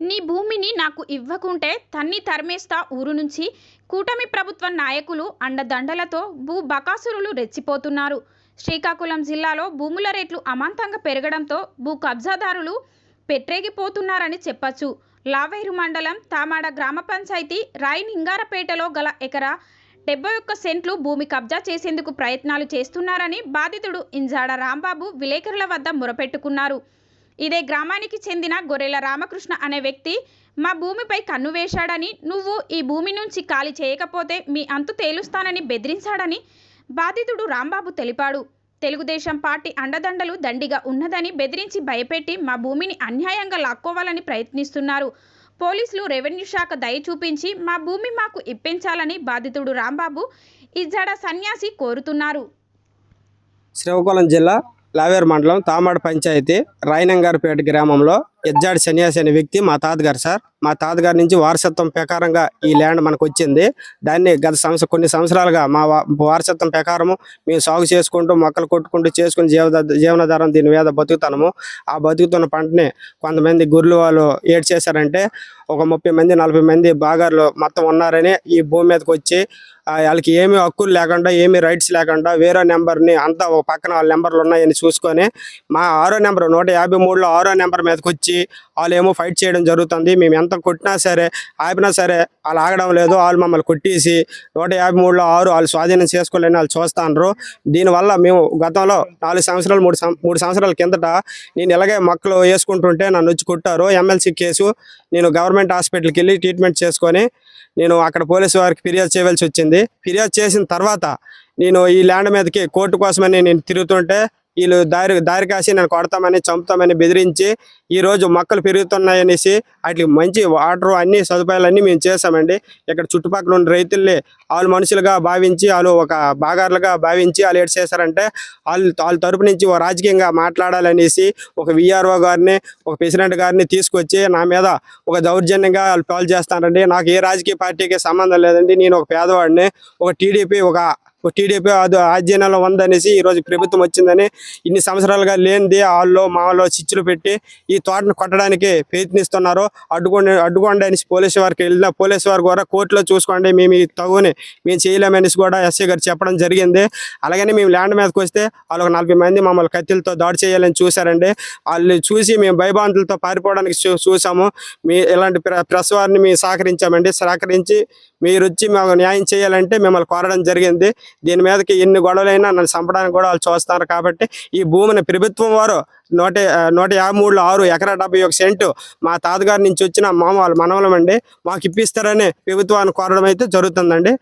నీ భూమిని నాకు ఇవ్వకుంటే తన్ని తరిమేస్తా ఊరు నుంచి కూటమి ప్రభుత్వ నాయకులు అండదండలతో భూ బకాసురులు రెచ్చిపోతున్నారు. శ్రీకాకుళం జిల్లాలో భూముల రేట్లు అమాంతంగా పెరగడంతో భూ కబ్జాదారులు పెట్టేగిపోతున్నారని చెప్పచ్చు. లావేరు మండలం తామాడ గ్రామ పంచాయతీ రాయి నింగారపేటలో గల ఎకరా డెబ్బై ఒక్క సెంట్లు భూమి కబ్జా చేసేందుకు ప్రయత్నాలు చేస్తున్నారని బాధితుడు ఇంజాడ రాంబాబు విలేకరుల వద్ద మొరపెట్టుకున్నారు. ఇదే గ్రామానికి చెందిన గొర్రెల రామకృష్ణ అనే వ్యక్తి మా భూమిపై కన్ను వేశాడని నువ్వు ఈ భూమి నుంచి ఖాళీ చేయకపోతే మీ అంతు తేలుస్తానని బెదిరించాడని బాధితుడు రాంబాబు తెలిపాడు. తెలుగుదేశం పార్టీ అండదండలు దండిగా ఉన్నదని బెదిరించి భయపెట్టి మా భూమిని అన్యాయంగా లాక్కోవాలని ప్రయత్నిస్తున్నారు. పోలీసులు రెవెన్యూ శాఖ దయ చూపించి మా భూమి మాకు ఇప్పించాలని బాధితుడు రాంబాబు ఇజ్జాడ సన్యాసి కోరుతున్నారు. శ్రీకాకుళం జిల్లా లావేరు మండలం తామాడ పంచాయతీ రాయనంగారిపేట గ్రామంలో ఎజ్జాడి సన్యాసి అనే వ్యక్తి మా తాతగారు సార్. మా తాతగారి నుంచి వారసత్వం ప్రకారంగా ఈ ల్యాండ్ మనకు వచ్చింది దాన్ని గత సంవత్సరం కొన్ని సంవత్సరాలుగా మా వారసత్వం ప్రకారము మేము సాగు చేసుకుంటూ మొక్కలు కొట్టుకుంటూ చేసుకుని జీవ జీవనాధారం దీని మీద బతుకుతాము ఆ బతుకుతున్న పంటని కొంతమంది గుర్రెలు వాళ్ళు ఏడ్ చేశారంటే ఒక ముప్పై మంది నలభై మంది బాగారులు మొత్తం ఉన్నారని ఈ భూమి మీదకి వచ్చి వాళ్ళకి ఏమీ హక్కులు లేకుండా ఏమీ రైట్స్ లేకుండా వేరే నెంబర్ని అంతా ఒక పక్కన వాళ్ళ నెంబర్లు ఉన్నాయని చూసుకొని మా ఆరో నెంబర్ నూట యాభై మూడులో ఆరో నెంబర్ మీదకి వచ్చి వాళ్ళు ఏమో ఫైట్ చేయడం జరుగుతుంది. మేము ఎంత కొట్టినా సరే ఆపినా సరే వాళ్ళు ఆగడం లేదు. వాళ్ళు మమ్మల్ని కొట్టేసి నూట యాభై మూడులో ఆరు వాళ్ళు స్వాధీనం చేసుకోలేని వాళ్ళు చూస్తాండ్రు. దీనివల్ల మేము గతంలో నాలుగు సంవత్సరాలు మూడు మూడు సంవత్సరాల కిందట నేను ఇలాగే మొక్కలు వేసుకుంటుంటే నన్ను వచ్చి కొట్టారు. ఎమ్మెల్సీ కేసు నేను గవర్నమెంట్ హాస్పిటల్కి వెళ్ళి ట్రీట్మెంట్ చేసుకొని నేను అక్కడ పోలీసు వారికి ఫిర్యాదు చేయవలసి వచ్చింది. ఫిర్యాదు చేసిన తర్వాత నేను ఈ ల్యాండ్ మీదకి కోర్టు కోసమని నేను తిరుగుతుంటే వీళ్ళు దారి దారి కాసి నేను కొడతామని చంపుతామని బెదిరించి ఈ రోజు మొక్కలు పెరుగుతున్నాయనేసి వాటికి మంచి వాటర్ అన్ని సదుపాయాలన్నీ మేము చేసామండి ఇక్కడ చుట్టుపక్కల ఉన్న రైతుల్ని వాళ్ళు మనుషులుగా భావించి వాళ్ళు ఒక బాగారులుగా భావించి వాళ్ళు ఏడు చేశారంటే వాళ్ళు వాళ్ళ తరపు నుంచి రాజకీయంగా మాట్లాడాలనేసి ఒక విఆర్ఓ గారిని ఒక ప్రెసిడెంట్ గారిని తీసుకొచ్చి నా మీద ఒక దౌర్జన్యంగా వాళ్ళు పాలు చేస్తారండి. నాకు ఏ రాజకీయ పార్టీకి సంబంధం లేదండి. నేను ఒక పేదవాడిని ఒక టీడీపీ ఒక టీడీపీ ఆధ్యయనంలో ఆధ్వర్యంలో ఉందనేసి ఈ రోజు ప్రభుత్వం వచ్చిందని ఇన్ని సంవత్సరాలుగా లేనిది వాళ్ళు మాలో చిచ్చులు పెట్టి ఈ తోటను కొట్టడానికి ప్రయత్నిస్తున్నారు. అడ్డుకోండి అడ్డుకోండి అనేసి పోలీసు వారికి వెళ్ళిన పోలీసు వారు కూడా కోర్టులో చూసుకోండి మేము ఈ తగుని మేము చేయలేమనేసి కూడా ఎస్ఐ గారు చెప్పడం జరిగింది. అలాగని మేము ల్యాండ్ మీదకి వస్తే వాళ్ళు ఒక నలభై మంది మమ్మల్ని కత్తిలతో దాడి చేయాలని చూశారండి. వాళ్ళు చూసి మేము భయభాంతులతో పారిపోవడానికి చూ చూసాము మీ ఇలాంటి ప్ర- ప్రెస్ వారిని మేము సహకరించామండి. సహకరించి మీరు వచ్చి మాకు న్యాయం చేయాలంటే మిమ్మల్ని కోరడం జరిగింది. దీని మీదకి ఎన్ని గొడవలైనా నన్ను చంపడానికి కూడా వాళ్ళు చూస్తున్నారు కాబట్టి ఈ భూమిని ప్రభుత్వం వారు నూట నూట యాభై మూడులో ఆరు ఎకరా డెబ్బై ఒక సెంటు మా తాతగారి నుంచి వచ్చిన మామ వాళ్ళ మనవలం అండి మాకు ఇప్పిస్తారని ప్రభుత్వాన్ని కోరడం అయితే జరుగుతుందండి.